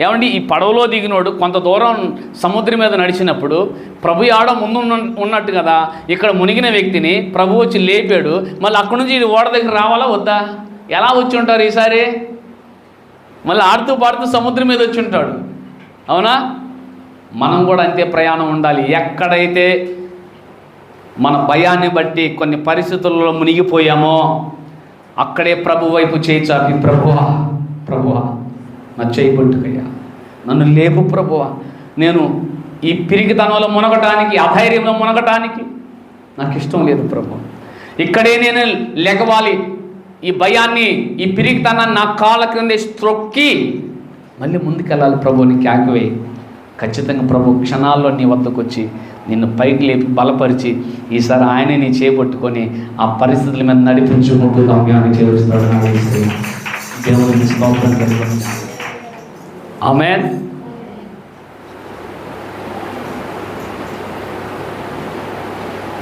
ఏమండి ఈ పడవలో దిగినోడు కొంత దూరం సముద్రం మీద నడిచినప్పుడు ప్రభు ఆడ ముందు ఉన్న- ఉన్నట్టు కదా ఇక్కడ మునిగిన వ్యక్తిని ప్రభు వచ్చి లేపాడు. మళ్ళీ అక్కడి నుంచి ఇది ఓడ దగ్గర రావాలా వద్దా? ఎలా వచ్చి ఉంటారు ఈసారి? మళ్ళీ ఆడుతూ పాడుతూ సముద్రం మీద వచ్చి ఉంటాడు. అవునా? మనం కూడా అంతే ప్రయాణం ఉండాలి. ఎక్కడైతే మన భయాన్ని బట్టి కొన్ని పరిస్థితుల్లో మునిగిపోయామో అక్కడే ప్రభు వైపు చేయి చాపి ప్రభువా ప్రభువా. నా చేయబట్టుకయ్యా నన్ను లేపు ప్రభువ. నేను ఈ పిరిగితనంలో మునగటానికి అధైర్యంలో మునగటానికి నాకు ఇష్టం లేదు ప్రభు. ఇక్కడే నేను లెగవాలి ఈ భయాన్ని ఈ పిరిగితనాన్ని నా కాళ్ళ క్రింద త్రొక్కి మళ్ళీ ముందుకెళ్ళాలి ప్రభు నీకు ఆగివే. ఖచ్చితంగా ప్రభు క్షణాల్లో నీ వద్దకు వచ్చి నిన్ను పైకి లేపి బలపరిచి ఈసారి ఆయనే నీ చేపట్టుకొని ఆ పరిస్థితుల మీద నడిపించుకుంటూ గమ్యాన్ని చేరుస్తాడు స్తోత్రం ఆమెన్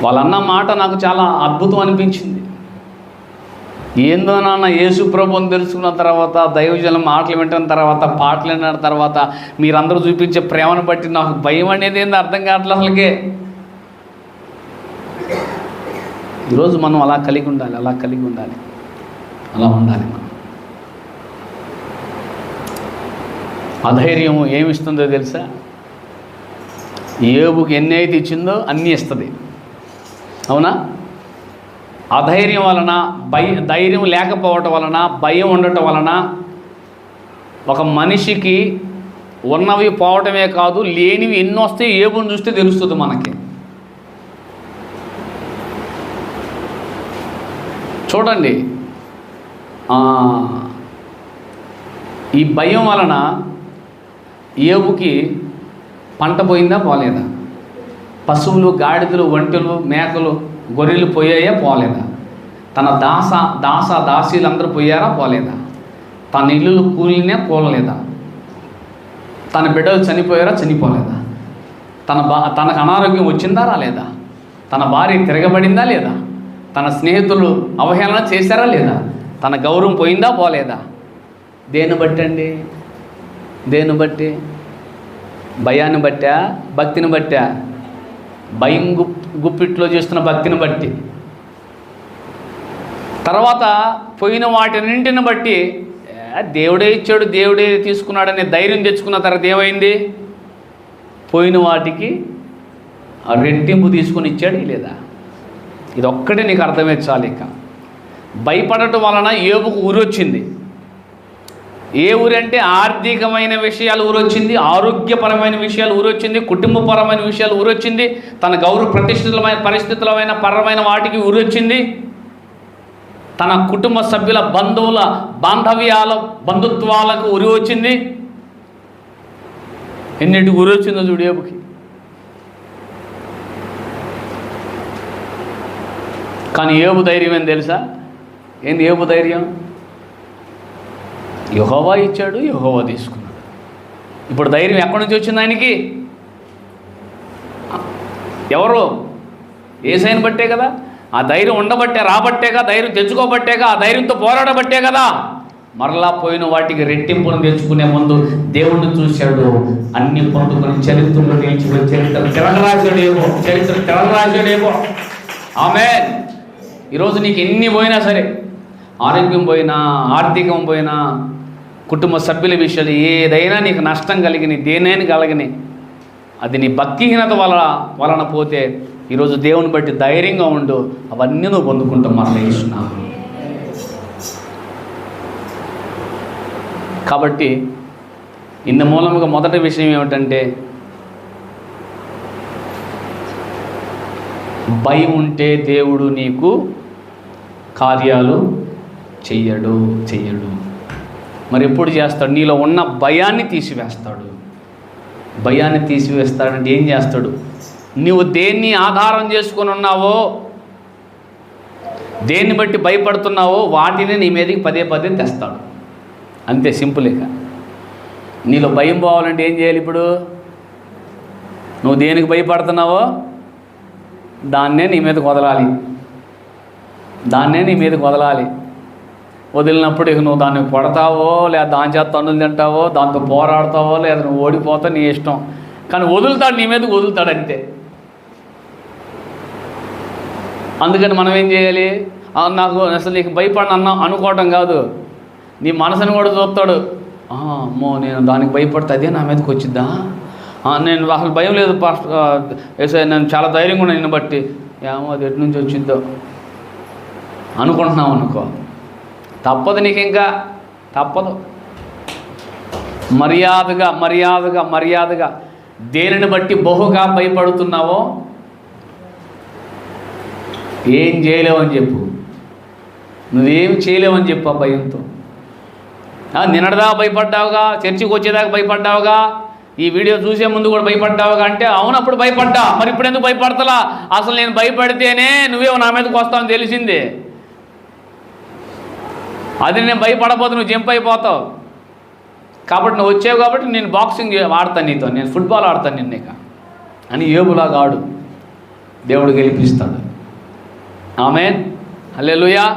వాళ్ళన్న మాట నాకు చాలా అద్భుతం అనిపించింది. ఏందో నాన్న యేసు ప్రభుని తెలుసుకున్న తర్వాత దైవజనం మాటలు వింటున్న తర్వాత పాటలు విన్న తర్వాత మీరందరూ చూపించే ప్రేమను బట్టి నాకు భయం అనేది ఏంది అర్థం కావట్లేదు అసలుకే. ఈరోజు మనం అలా కలిగి ఉండాలి అలా కలిగి ఉండాలి. అలా ఉండాలి మనం. అధైర్యం ఏమి ఇస్తుందో తెలుసా? ఏబుకి ఎన్ని అయితే ఇచ్చిందో అన్నీ ఇస్తుంది. అవునా? అధైర్యం వలన భయ ధైర్యం లేకపోవటం వలన భయం ఉండటం వలన ఒక మనిషికి ఉన్నవి పోవటమే కాదు లేనివి ఎన్ని వస్తే ఏబుని చూస్తే తెలుస్తుంది మనకి. చూడండి. ఈ భయం వలన ఏవుకి పంట పోయిందా పోలేదా? పశువులు గాడిదలు ఒంటెలు మేకలు గొర్రెలు పోయాయా పోలేదా? తన దాస దాస దాసీలందరూ పోయారా పోలేదా? తన ఇల్లులు కూలినే కూలలేదా? తన బిడ్డలు చనిపోయారా చనిపోలేదా? తన బా తనకు అనారోగ్యం వచ్చిందా రాలేదా? తన భార్య తిరగబడిందా లేదా? తన స్నేహితులు అవహేళన చేశారా లేదా? తన గౌరవం పోయిందా పోలేదా? దేన్ని బట్టండి? దేన్ని బట్టి? భయాన్ని బట్టా? భక్తిని బట్టా? భయం గుప్ గుప్పిట్లో చేస్తున్న భక్తిని బట్టి. తర్వాత పోయిన వాటినింటిని బట్టి దేవుడే ఇచ్చాడు దేవుడే తీసుకున్నాడనే ధైర్యం తెచ్చుకున్న తర్వాత ఏమైంది? పోయిన వాటికి ఆ రెట్టింపు తీసుకొని ఇచ్చాడు లేదా? ఇది ఒక్కటే నీకు అర్థమే చాలు ఇక. భయపడటం వలన ఏబుకు ఊరొచ్చింది. ఏ ఊరంటే ఆర్థికమైన విషయాలు ఊరొచ్చింది ఆరోగ్యపరమైన విషయాలు ఊరొచ్చింది కుటుంబపరమైన విషయాలు ఊరొచ్చింది తన గౌరవ ప్రతిష్ఠితమైన పరిస్థితులమైన పరమైన వాటికి ఊరొచ్చింది. తన కుటుంబ సభ్యుల బంధువుల బాంధవ్యాల బంధుత్వాలకు ఉరి వచ్చింది ఎన్నిటికి ఉరి వచ్చిందో చూడు ఏబుకి కానీ ఏబు ధైర్యం ఏం తెలుసా? ఏంది ఏబు ధైర్యం? యహోవా ఇచ్చాడు యహోవా తీసుకున్నాడు. ఇప్పుడు ధైర్యం ఎక్కడి నుంచి వచ్చింది ఆయనకి? ఎవరు? ఏసైని బట్టే కదా. ఆ ధైర్యం ఉండబట్టే రాబట్టేగా ధైర్యం తెచ్చుకోబట్టేగా ఆ ధైర్యంతో పోరాడబట్టే కదా. మరలా పోయిన వాటికి రెట్టింపును తెచ్చుకునే ముందు దేవుణ్ణి చూశాడు. అన్ని పొందుకొని చరిత్రలో నిలిచిపోయి చరిత్ర తిరగరాశాడేమో చరిత్ర తిరగరాశాడేమో ఆమె ఈరోజు నీకు ఎన్ని పోయినా సరే ఆరోగ్యం పోయినా ఆర్థికం పోయినా కుటుంబ సభ్యుల విషయాలు ఏదైనా నీకు నష్టం కలిగిన దేనైనా కలిగిన అది నీ భక్తిహీనత వలన వలన పోతే ఈరోజు దేవుని బట్టి ధైర్యంగా ఉండు. అవన్నీ నువ్వు పొందుకుంటావు మరలా కాబట్టి ఇందు మూలముగా మొదటి విషయం ఏమిటంటే భయం ఉంటే దేవుడు నీకు కార్యాలు చెయ్యడు చెయ్యడు. మరి ఎప్పుడు చేస్తాడు? నీలో ఉన్న భయాన్ని తీసివేస్తాడు. భయాన్ని తీసివేస్తాడంటే ఏం చేస్తాడు? నువ్వు దేన్ని ఆధారం చేసుకొని ఉన్నావో దేన్ని బట్టి భయపడుతున్నావో వాటిని నీ మీదకి పదే పదే తెస్తాడు. అంతే సింపుల్ ఇక. నీలో భయం పోవాలంటే ఏం చేయాలి ఇప్పుడు? నువ్వు దేనికి భయపడుతున్నావో దాన్నే నీ మీదకి వదలాలి. దాన్నే నీ మీదకి వదలాలి. వదిలినప్పుడు ఇక నువ్వు దాన్ని కొడతావో లేదా దాని చేత తన్నులు తింటావో దాంతో పోరాడతావో లేదా నువ్వు ఓడిపోతావు నీ ఇష్టం. కానీ వదులుతాడు నీ మీదకి వదులుతాడు అంతే. అందుకని మనం ఏం చేయాలి? నాకు అసలు నీకు భయపడిన అన్న అనుకోవటం కాదు. నీ మనసుని కూడా చూస్తాడు. అమ్మో నేను దానికి భయపడితే అదే నా మీదకి వచ్చిద్దా? నేను అసలు భయం లేదు పాస్ట్ నేను చాలా ధైర్యంగా ఉన్నాను నిన్ను బట్టి. ఏమో అది ఎటు నుంచి వచ్చిందో అనుకుంటున్నావు అనుకో. తప్పదు నీకు ఇంకా తప్పదు. మర్యాదగా మర్యాదగా మర్యాదగా దేనిని బట్టి బహుగా భయపడుతున్నావో ఏం చేయలేవని చెప్పు. నువ్వేం చేయలేవని చెప్పు ఆ భయంతో. నిన్నటిదాకా భయపడ్డావుగా చర్చికి వచ్చేదాకా భయపడ్డావుగా ఈ వీడియో చూసే ముందు కూడా భయపడ్డావుగా అంటే అవును అప్పుడు భయపడ్డా. మరి ఇప్పుడు ఎందుకు భయపడతలా? అసలు నేను భయపడితేనే నువ్వే నా మీదకి వస్తావని తెలిసిందే. అది నేను భయపడబోతు నువ్వు జంప్ అయిపోతావు. కాబట్టి నువ్వు వచ్చావు కాబట్టి నేను బాక్సింగ్ ఆడతాను నీతో నేను ఫుట్బాల్ ఆడతాను నిన్న అని ఏబులాగా ఆడు దేవుడు గెలిపిస్తాడు. ఆమె హల్లెలూయా.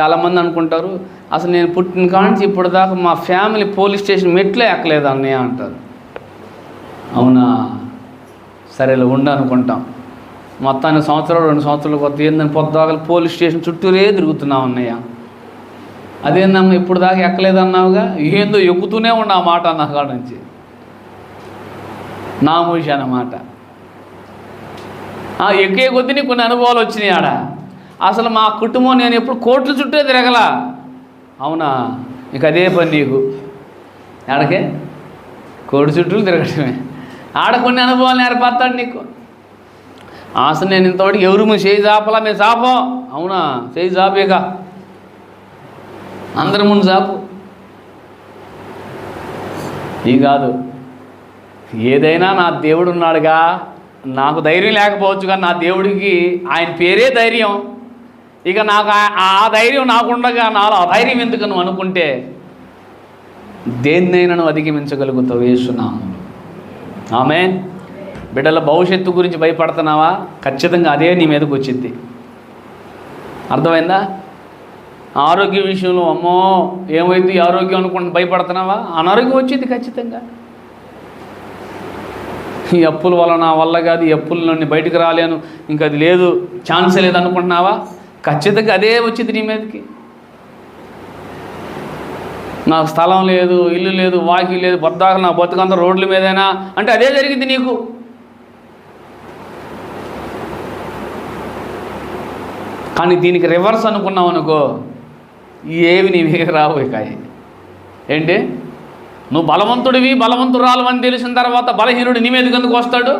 చాలామంది అనుకుంటారు అసలు నేను పుట్టిన కాంచి ఇప్పటిదాకా మా ఫ్యామిలీ పోలీస్ స్టేషన్ మెట్లే ఎక్కలేదు అన్నయ్య అంటారు. అవునా? సరేలే ఉండనుకుంటాం మొత్తానికి సంవత్సరాలు రెండు సంవత్సరాలు కొత్త ఏందని పొద్దుదాకా పోలీస్ స్టేషన్ చుట్టూరే తిరుగుతున్నావు అన్నయ్య. అదేందమ్మా ఇప్పుడు దాకా ఎక్కలేదన్నావుగా? ఏందో ఎక్కుతూనే ఉన్నా మాట అన్న కాడ నుంచి. నా మూసి అన్నమాట. ఆ ఎక్కే కొద్దీ నీకు కొన్ని అనుభవాలు వచ్చినాయి ఆడ. అసలు మా కుటుంబం నేను ఎప్పుడు కోట్ల చుట్టే తిరగల. అవునా? ఇక అదే పని నీకు. ఆడకే కోటి చుట్టూ తిరగటమే. ఆడ కొన్ని అనుభవాలు నేర్పడతాడు నీకు. అసలు నేను ఇంతవరకు ఎవరు మేము చేయి చాపలా? మేము చాపం. అవునా? చేయి చాపేక. అందరి ముందు చాపు. ఈ కాదు. ఏదైనా నా దేవుడు ఉన్నాడుగా. నాకు ధైర్యం లేకపోవచ్చు కానీ నా దేవుడికి ఆయన పేరే ధైర్యం. ఇక నాకు ఆ- ధైర్యం నాకుండగా నాలో ఆ ధైర్యం ఎందుకు నువ్వు అనుకుంటే దేన్నైనా నువ్వు అధిగమించగలుగుతావు వేస్తున్నాము ఆమె బిడ్డల భవిష్యత్తు గురించి భయపడుతున్నావా? ఖచ్చితంగా అదే నీ మీదకి వచ్చింది. అర్థమైందా? ఆరోగ్య విషయంలో అమ్మో ఏమైంది ఆరోగ్యం అనుకుంటే భయపడుతున్నావా? అనారోగ్యం వచ్చింది ఖచ్చితంగా. ఈ అప్పుల వల్ల నా వల్ల కాదు ఈ అప్పుల నుండి బయటకు రాలేను ఇంకా అది లేదు ఛాన్స్ లేదు అనుకుంటున్నావా? ఖచ్చితంగా అదే వచ్చింది నీ మీదకి. నాకు స్థలం లేదు ఇల్లు లేదు వాకి లేదు పొద్దాక నా బతుకంతా రోడ్ల మీదైనా? అంటే అదే జరిగింది నీకు. కానీ దీనికి రివర్స్ అనుకున్నావు అనుకో ఏవి నీ రావు ఇక ఏంటి? నువ్వు బలవంతుడివి బలవంతురాలు అని తెలిసిన తర్వాత బలహీనుడు నీ మీదకి ఎందుకు వస్తాడు?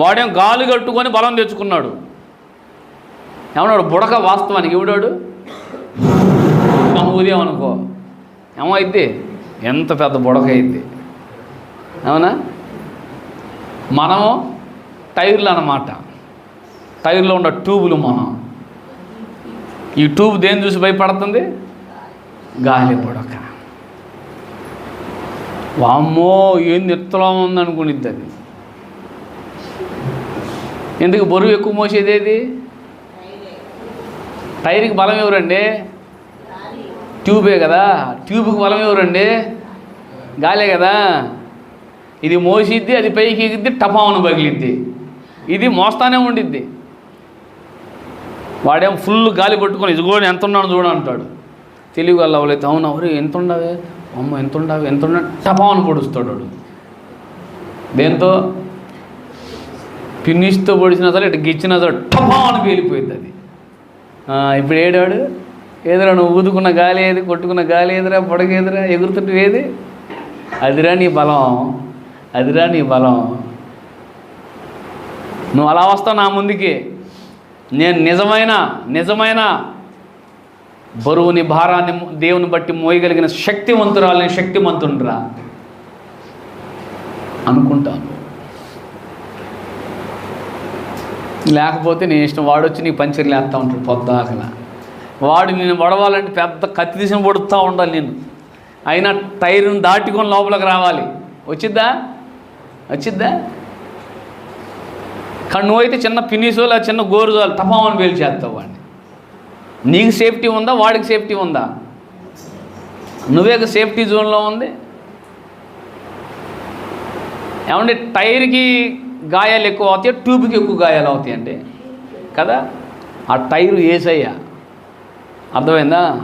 వాడేం గాలి కట్టుకొని బలం తెచ్చుకున్నాడు. ఏమన్నాడు? బుడక వాస్తవానికి ఎవడాడు? ఊదేమనుకో ఏమైద్ది ఎంత పెద్ద బుడక అయింది అవునా మనము టైర్లు అన్నమాట. టైర్లో ఉన్న ట్యూబులు మనం ఈ ట్యూబ్ దేని చూసి భయపడుతుంది? గాలి పొడక. వామ్మో ఏంది ఎత్తలా ఉందనుకునిద్ది అది. ఎందుకు బరువు ఎక్కువ మోసేది ఏది? టైర్కి బలం ఎవరండి? ట్యూబే కదా. ట్యూబ్కి బలం ఎవరండి? గాలే కదా. ఇది మోసిద్ది అది పైకి ఎగిద్ది టపావును పగిలిద్ది. ఇది మోస్తానే ఉండిద్ది. వాడేం ఫుల్ గాలి పట్టుకొని ఇదిగో కూడా ఎంత ఉన్నాను చూడు అంటాడు. తెలివి వల్ల అవలేదు అవును? ఎవరు ఎంత ఉండవే అమ్మ ఎంత ఉండవే ఎంత ఉండ టపాను పొడుస్తాడు వాడు. దేంతో? పిన్నిస్తో పొడిచినా సరే ఇటు గిచ్చినా సరే టపాను పేలిపోయింది అది. ఇప్పుడు ఏడాడు? ఏదిరా నువ్వు ఊదుకున్న గాలి ఏది? కొట్టుకున్న గాలి ఏదిరా? పొడగేదిరా ఎగురుతుంటే ఏది? అదిరా నీ బలం అదిరా నీ బలం. నువ్వు అలా వస్తావు నా ముందుకి. నేను నిజమైన నిజమైన బరువుని భారాన్ని దేవుని బట్టి మోయగలిగిన శక్తివంతురాలని శక్తిమంతుండ్రా అనుకుంటాను. లేకపోతే నేను ఇష్టం వాడు వచ్చి నీ పంచర్లు వేస్తూ ఉంటాడు పొద్దాకల. వాడు నేను వడవాలంటే పెద్ద కత్తి తీసిన పొడుతూ ఉండాలి నేను. అయినా టైర్ని దాటుకొని లోపలికి రావాలి. వచ్చిద్దా? వచ్చిద్దా? కానీ నువ్వైతే చిన్న పినిసో లేదా చిన్న గోరుజోలు తపామని పేల్చేస్తావు వాడిని. నీకు సేఫ్టీ ఉందా? వాడికి సేఫ్టీ ఉందా? నువ్వే సేఫ్టీ జోన్లో ఉంది. ఏమంటే టైర్కి గాయాలు ఎక్కువ అవుతాయి? ట్యూబ్కి ఎక్కువ గాయాలు అవుతాయి అంటే. కదా? ఆ టైరు ఏసయ్యా అర్థమైందా?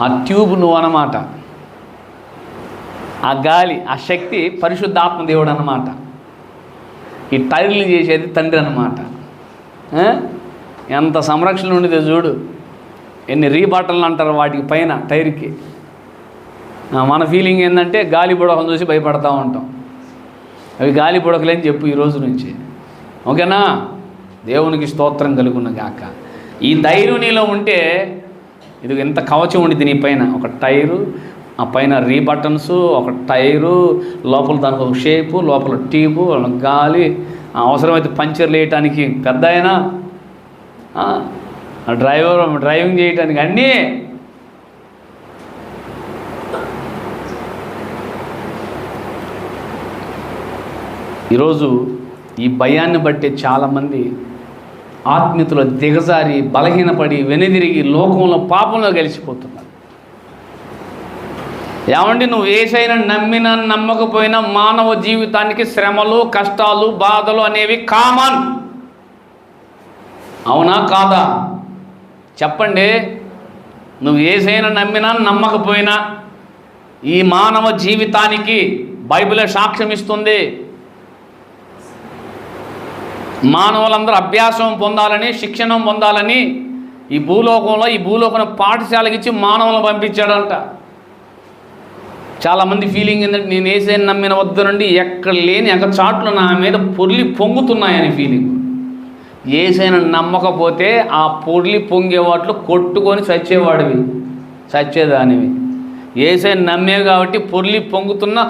ఆ ట్యూబ్ నువ్వు అన్నమాట. ఆ గాలి ఆ శక్తి పరిశుద్ధాత్మ దేవుడు అన్నమాట. ఈ టైర్లు చేసేది తండ్రి అన్నమాట. ఎంత సంరక్షణ ఉండేదో చూడు. ఎన్ని రీబాటలు అంటారు వాటికి పైన టైర్కి. మన ఫీలింగ్ ఏంటంటే గాలి బుడకం చూసి భయపడతా ఉంటాం. అవి గాలి బుడకలేని చెప్పు ఈ రోజు నుంచి. ఓకేనా? దేవునికి స్తోత్రం కలుగున్న గాక. ఈ ధైర్యం నీలో ఉంటే ఇది ఎంత కవచం ఉండిద్ది నీ పైన. ఒక టైరు ఆ పైన రీ బటన్స్ ఒక టైరు లోపల దానికి ఒక షేపు లోపల ట్యూబు గాలి అవసరమైతే పంచర్లు వేయటానికి పెద్ద అయినా డ్రైవర్ డ్రైవింగ్ చేయటానికి అన్నీ. ఈరోజు ఈ భయాన్ని బట్టి చాలామంది ఆత్మీయతలో దిగజారి బలహీనపడి వెనుదిరిగి లోకంలో పాపంలో గెలిచిపోతున్నారు. ఏమండి నువ్వు ఏసైనా నమ్మినా నమ్మకపోయినా మానవ జీవితానికి శ్రమలు కష్టాలు బాధలు అనేవి కామన్. అవునా కాదా? చెప్పండి నువ్వు ఏసైనా నమ్మినా నమ్మకపోయినా ఈ మానవ జీవితానికి బైబిలే సాక్ష్యం ఇస్తుంది. మానవులందరూ అభ్యాసం పొందాలని శిక్షణం పొందాలని ఈ భూలోకంలో ఈ భూలోకం పాఠశాలకి ఇచ్చి మానవులను పంపించాడంట. చాలామంది ఫీలింగ్ ఏంటంటే నేను వేసే నమ్మిన వద్ద నుండి ఎక్కడ లేని ఎక్కడ చాట్లు నా మీద పొర్లి పొంగుతున్నాయని ఫీలింగ్ ఏసైనా నమ్మకపోతే ఆ పొర్లి పొంగే వాటిలో కొట్టుకొని చచ్చేవాడివి చచ్చేదానివి. ఏసైనా నమ్మేవి కాబట్టి పొర్లి పొంగుతున్నా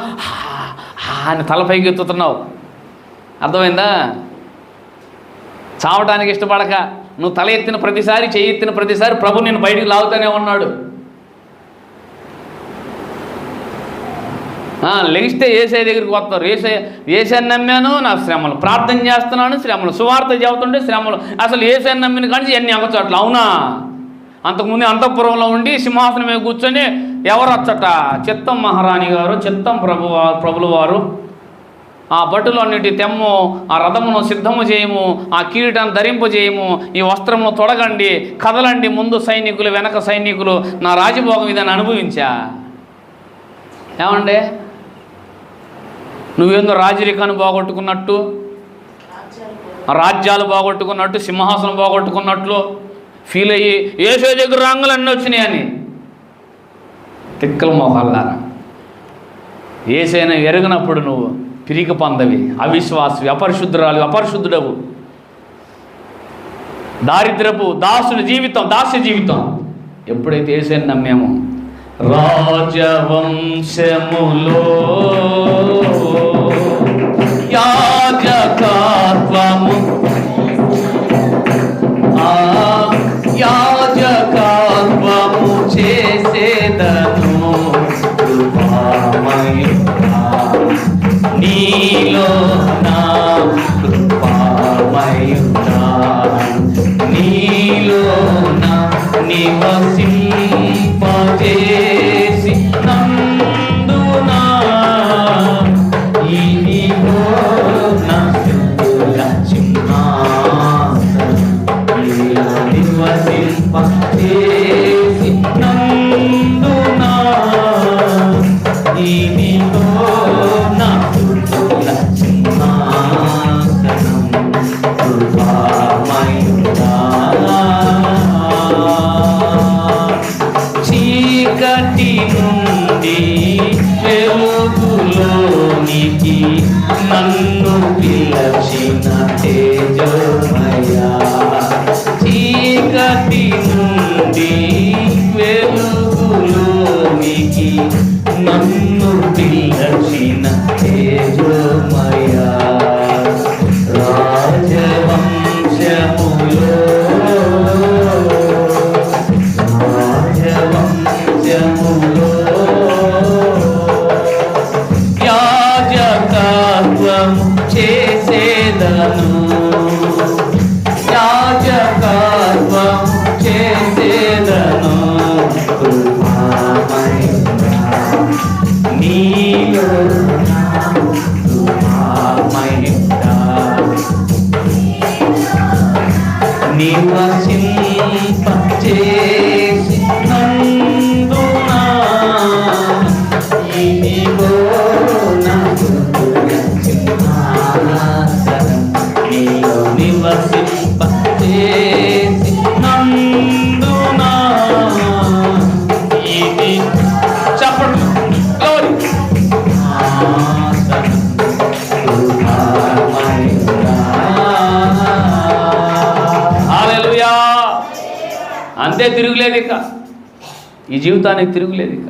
అని తలపైకి ఎత్తుతున్నావు. అర్థమైందా? చావటానికి ఇష్టపడక. నువ్వు తల ఎత్తిన ప్రతిసారి చెయ్యి ఎత్తిన ప్రతిసారి ప్రభు నేను బయటికి లాగుతూనే ఉన్నాడు. లెగిస్తే ఏసే దగ్గరికి వస్తారు. ఏసే ఏసే నమ్మాను నా శ్రమలు. ప్రార్థన చేస్తున్నాను శ్రమలు. సువార్త చెబుతుంటే శ్రమలు. అసలు ఏసే నమ్మిన కానీ ఎన్ని అగచోట్ల అవునా? అంతకుముందు అంతఃపురంలో ఉండి సింహాసనం మీద కూర్చొని ఎవరు వచ్చట చిత్తం మహారాణి గారు చిత్తం ప్రభు ప్రభుల వారు. ఆ బట్టులు అన్నిటి తెమ్ము ఆ రథమును సిద్ధము చేయము ఆ కిరీటాన్ని ధరింపజేయము ఈ వస్త్రమును తొడగండి కదలండి ముందు సైనికులు వెనక సైనికులు. నా రాజభోగం ఇదని అనుభవించా. ఏమండే? నువ్వేందో రాజరికాన్ని బాగొట్టుకున్నట్టు రాజ్యాలు బాగొట్టుకున్నట్టు సింహాసనం బాగొట్టుకున్నట్లు ఫీల్ అయ్యి ఏసో దగ్గర రంగులు అన్నీ వచ్చినాయని తిక్కల మోకాళ్ళారా ఏసైనా ఎరగనప్పుడు నువ్వు పిరికి పందవి అవిశ్వాసవి అపరిశుద్ధురాలు అపరిశుద్ధుడవు. దారిద్రపు దాసుని జీవితం దాస్య జీవితం. ఎప్పుడైతే ఏసైనా నమ్మామో రాజవంశములో Fatima వెలుగులోనికి నన్ను పిలచిన తేజోమయా. చీకటి నుండి వెలుగులోనికి నన్ను పిలచిన తేజోమయా. ん జీవితానికి తిరుగులేదు ఇక.